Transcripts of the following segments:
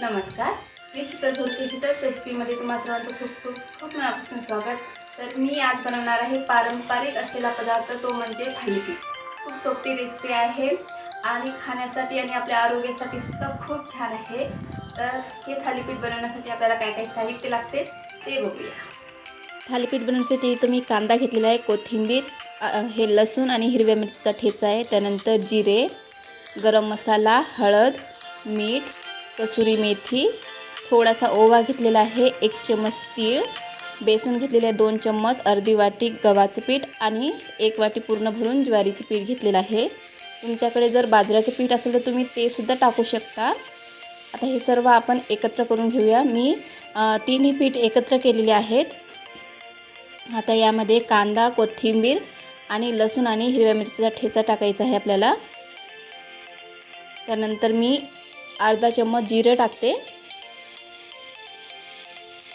नमस्कार. मी शीतल धोरके शीतल रेसिपीमध्ये तुम्हा सर्वांचं खूप खूप खूप मनापासून स्वागत. तर मी आज बनवणार आहे पारंपरिक असलेला पदार्थ तो म्हणजे थालीपीठ. खूप सोपी रेसिपी आहे आणि खाण्यासाठी आणि आपल्या आरोग्यासाठी सुद्धा खूप छान आहे. तर हे थालीपीठ बनवण्यासाठी आपल्याला काय काय साहित्य लागते ते बघूया. थालीपीठ बनवण्यासाठी तुम्ही कांदा घेतलेला आहे कोथिंबीर हे लसूण आणि हिरव्या मिरचीचा ठेचा आहे. त्यानंतर जिरे गरम मसाला हळद मीठ कसुरी मेथी थोडासा ओवा घेतलेला आहे एक चम्मच तीळ बेसन घेतलेले आहे दोन चम्मच अर्धी वाटी गव्हाचं पीठ आणि एक वाटी पूर्ण भरून ज्वारीचं पीठ घेतलेलं आहे. तुमच्याकडे जर बाजऱ्याचं पीठ असेल तर तुम्ही ते सुद्धा टाकू शकता. आता हे सर्व आपण एकत्र करून घेऊया. मी तिन्ही पीठ एकत्र केलेले आहेत. आता यामध्ये कांदा कोथिंबीर आणि लसूण आणि हिरव्या मिरचीचा ठेचा टाकायचा आहे आपल्याला. त्यानंतर मी अर्धा चम्मच जिरे टाकते.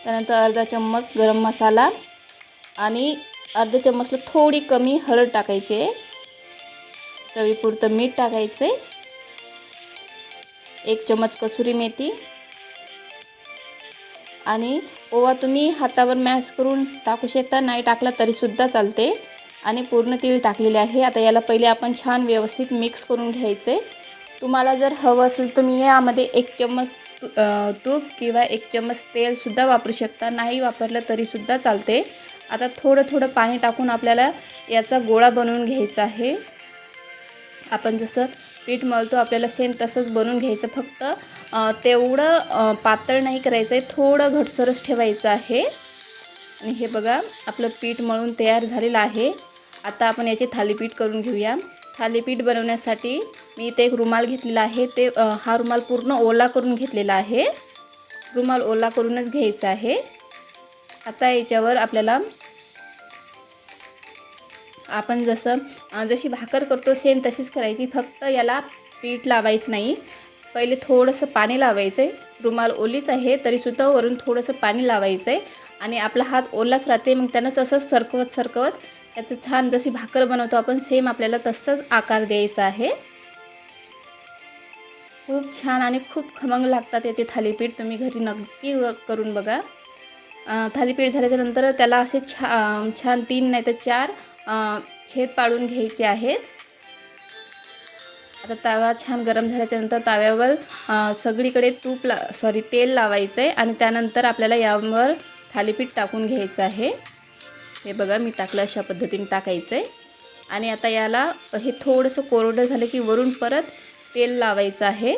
त्यानंतर अर्धा चम्मच गरम मसाला आणि अर्धा चम्मचला थोडी कमी हळद टाकायचे. चवीपुरतं मीठ टाकायचे. एक चम्मच कसुरी मेथी. आणि ओवा तुम्ही हातावर मॅश करून टाकू शकता नाही टाकला तरीसुद्धा चालते. आणि पूर्ण तेल टाकलेले आहे. आता याला पहिले आपण छान व्यवस्थित मिक्स करून घ्यायचे. तुम्हाला जर हवं असेल तुम्ही यामध्ये एक चम्मच तू तूप किंवा एक चम्मच तेलसुद्धा वापरू शकता. नाही वापरलं तरीसुद्धा चालते. आता थोडं थोडं पाणी टाकून आपल्याला याचा गोळा बनवून घ्यायचा आहे. आपण जसं पीठ मळतो आपल्याला सेम तसंच बनवून घ्यायचं. फक्त तेवढं पातळ नाही करायचं आहे थोडं घटसरच ठेवायचं आहे. आणि हे बघा आपलं पीठ मळून तयार झालेलं आहे. आता आपण याचे थालीपीठ करून घेऊया. थालीपीठ बनवण्यासाठी मी इथे एक रुमाल घेतलेला आहे. ते हा रुमाल पूर्ण ओला करून घेतलेला आहे. रुमाल ओला करूनच घ्यायचा आहे. आता याच्यावर आपल्याला आपण जसं जशी भाकर करतो सेम तशीच करायची. फक्त याला पीठ लावायचं नाही. पहिले थोडंसं पाणी लावायचं आहे रुमाल ओलीच आहे तरीसुद्धा वरून थोडंसं पाणी लावायचं आहे आणि आपला हात ओलाच राहते मग त्यानंच असं सरकवत सरकवत याचं छान जशी भाकर बनवतो आपण सेम आपल्याला तसंच आकार द्यायचा आहे. खूप छान आणि खूप खमंग लागतात याचे थालीपीठ तुम्ही घरी नक्की करून बघा. थालीपीठ झाल्याच्यानंतर त्याला असे छा छान तीन नाही तर चार छेद पाडून घ्यायचे आहेत. आता तवा छान गरम झाल्याच्यानंतर तव्यावर ताव्यावर सगळीकडे तूप ला सॉरी तेल लावायचं आहे आणि त्यानंतर आपल्याला यावर थालीपीठ टाकून घ्यायचं आहे. हे बघा मी टाकलं अशा पद्धतीने टाकायचं आहे आणि आता याला हे थोडंसं कोरडं झालं की वरून परत तेल लावायचं आहे.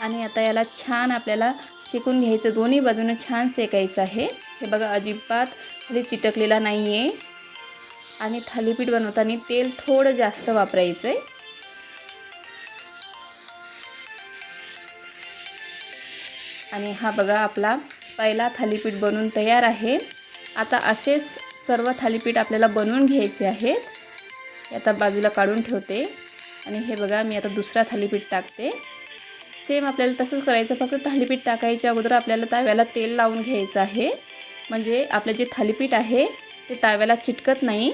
आणि आता याला छान आपल्याला शेकून घ्यायचं दोन्ही बाजूनं छान शेकायचं आहे. हे बघा अजिबात खाली चिटकलेला नाही आहे आणि थालीपीठ बनवताना तेल थोडं जास्त वापरायचं आहे आणि हा बघा आपला पहिला थालीपीठ बनवून तयार आहे. आता असेच सर्व थालीपीठ आपल्याला बनवून घ्यायचे आहेत. आता बाजूला काढून ठेवते. आणि हे बघा मी आता दुसरा थालीपीठ टाकते. सेम आपल्याला तसंच करायचं फक्त थालीपीठ टाकायच्या अगोदर आपल्याला ताव्याला तेल लावून घ्यायचं आहे. म्हणजे आपलं जे थालीपीठ आहे ते ताव्याला चिटकत नाही.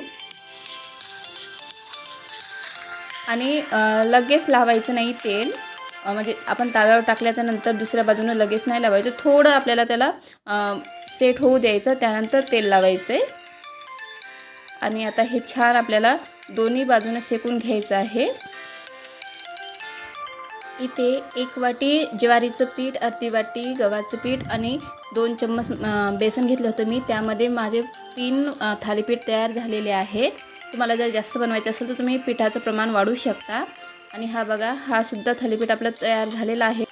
आणि लगेच लावायचं नाही तेल. म्हणजे आपण ताव्यावर टाकल्याच्या नंतर दुसऱ्या बाजूनं लगेच नाही लावायचं. थोडं आपल्याला त्याला सेट होऊ द्यायचं. त्यानंतर तेल लावायचं. आहे आणि आता हे छान आपल्याला दोन्ही बाजूनं शेकून घ्यायचं आहे. इथे एक वाटी ज्वारीचं पीठ अर्धी वाटी गव्हाचं पीठ आणि दोन चम्मच बेसन घेतलं होतं मी. त्यामध्ये माझे तीन थालीपीठ तयार झालेले आहेत. तुम्हाला जर जास्त बनवायचं असेल तर तुम्ही पिठाचं प्रमाण वाढवू शकता. आणि हा बघा हा सुद्धा थालीपीठ आपलं तयार झालेला आहे.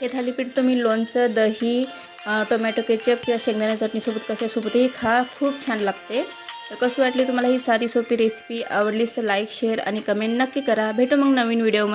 हे थालीपीठ तुम्ही लोणचं दही टोमॅटो केचप किंवा शेंगदाणा चटणीसोबत कशासोबतही खा खूप छान लागते. तर कशी वाटली तुम्हाला ही साधी सोपी रेसिपी आवडलीच तर लाईक शेअर आणि कमेंट नक्की करा. भेटू मग नवीन व्हिडिओ